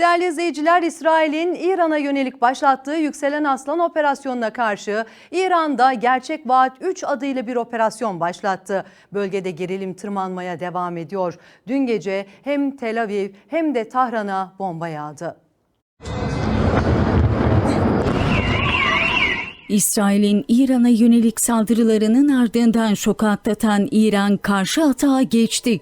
Değerli izleyiciler, İsrail'in İran'a yönelik başlattığı Yükselen Aslan operasyonuna karşı İran'da Gerçek Vaat 3 adıyla bir operasyon başlattı. Bölgede gerilim tırmanmaya devam ediyor. Dün gece hem Tel Aviv hem de Tahran'a bomba yağdı. İsrail'in İran'a yönelik saldırılarının ardından şoku atlatan İran karşı atağa geçti.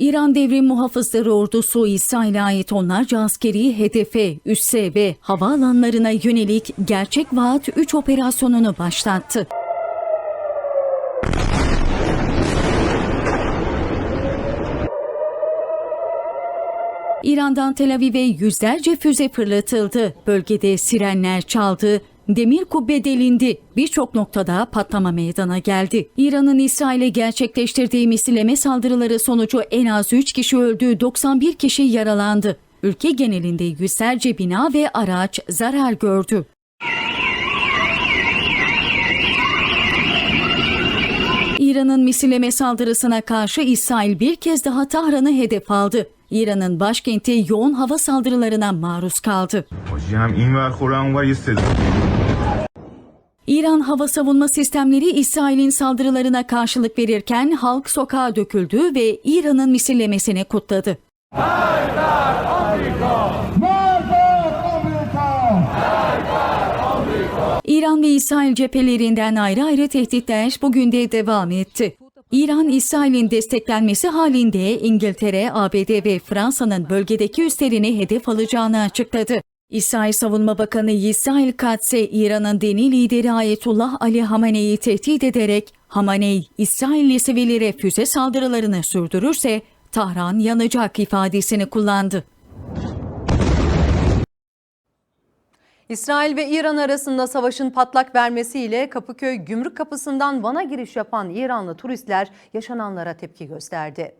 İran Devrim Muhafızları Ordusu İsrail'e ait onlarca askeri hedefe, üsse ve havaalanlarına yönelik Gerçek Vaat 3 operasyonunu başlattı. İran'dan Tel Aviv'e yüzlerce füze fırlatıldı. Bölgede sirenler çaldı demir kubbe delindi. Birçok noktada patlama meydana geldi. İran'ın İsrail'e gerçekleştirdiği misileme saldırıları sonucu en az 3 kişi öldü, 91 kişi yaralandı. Ülke genelinde yüzlerce bina ve araç zarar gördü. İran'ın misilleme saldırısına karşı İsrail bir kez daha Tahran'ı hedef aldı. İran'ın başkenti yoğun hava saldırılarına maruz kaldı. Hocam, İran hava savunma sistemleri İsrail'in saldırılarına karşılık verirken halk sokağa döküldü ve İran'ın misillemesini kutladı. İran ve İsrail cephelerinden ayrı ayrı tehditler bugün de devam etti. İran, İsrail'in desteklenmesi halinde İngiltere, ABD ve Fransa'nın bölgedeki üslerini hedef alacağını açıkladı. İsrail Savunma Bakanı İsrail Katse, İran'ın dini lideri Ayetullah Ali Hamene'yi tehdit ederek Hamaney, İsrailli sivillere füze saldırılarını sürdürürse Tahran yanacak ifadesini kullandı. İsrail ve İran arasında savaşın patlak vermesiyle Kapıköy gümrük kapısından Van'a giriş yapan İranlı turistler yaşananlara tepki gösterdi.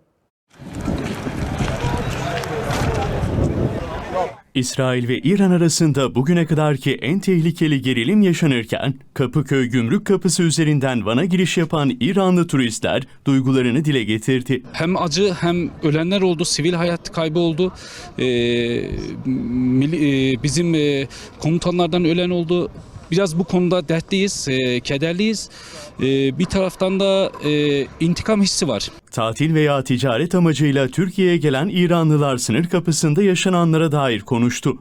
İsrail ve İran arasında bugüne kadarki en tehlikeli gerilim yaşanırken Kapıköy Gümrük Kapısı üzerinden Van'a giriş yapan İranlı turistler duygularını dile getirdi. Hem acı hem ölenler oldu, sivil hayat kaybı oldu. Ee, e, bizim e, komutanlardan ölen oldu. Biraz bu konuda dertliyiz, e, kederliyiz. E, bir taraftan da e, intikam hissi var. Tatil veya ticaret amacıyla Türkiye'ye gelen İranlılar sınır kapısında yaşananlara dair konuştu.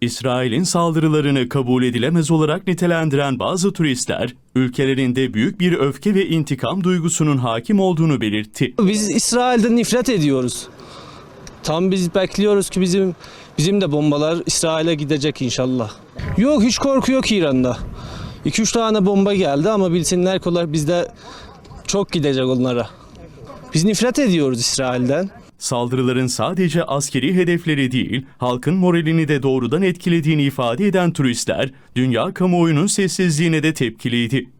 İsrail'in saldırılarını kabul edilemez olarak nitelendiren bazı turistler, ülkelerinde büyük bir öfke ve intikam duygusunun hakim olduğunu belirtti. Biz İsrail'den nefret ediyoruz. Tam biz bekliyoruz ki bizim bizim de bombalar İsrail'e gidecek inşallah. Yok hiç korku yok İran'da. 2-3 tane bomba geldi ama bilsinler kolay bizde çok gidecek onlara. Biz nefret ediyoruz İsrail'den. Saldırıların sadece askeri hedefleri değil, halkın moralini de doğrudan etkilediğini ifade eden turistler, dünya kamuoyunun sessizliğine de tepkiliydi.